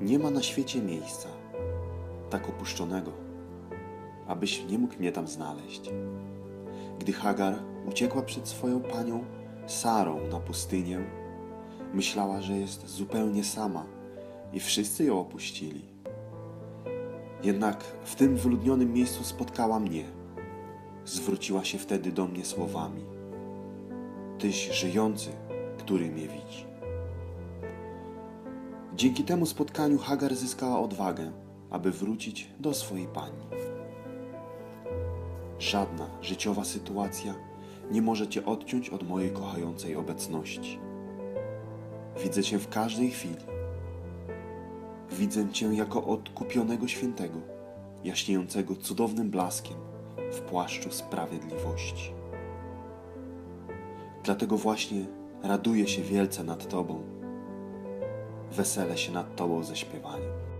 Nie ma na świecie miejsca tak opuszczonego, abyś nie mógł mnie tam znaleźć. Gdy Hagar uciekła przed swoją panią Sarą na pustynię, myślała, że jest zupełnie sama i wszyscy ją opuścili. Jednak w tym wyludnionym miejscu spotkała mnie. Zwróciła się wtedy do mnie słowami: Tyś żyjący, który mnie widzi. Dzięki temu spotkaniu Hagar zyskała odwagę, aby wrócić do swojej pani. Żadna życiowa sytuacja nie może cię odciąć od mojej kochającej obecności. Widzę cię w każdej chwili. Widzę cię jako odkupionego świętego, jaśniejącego cudownym blaskiem w płaszczu sprawiedliwości. Dlatego właśnie raduję się wielce nad Tobą, weselę się nad Tobą ze śpiewaniem.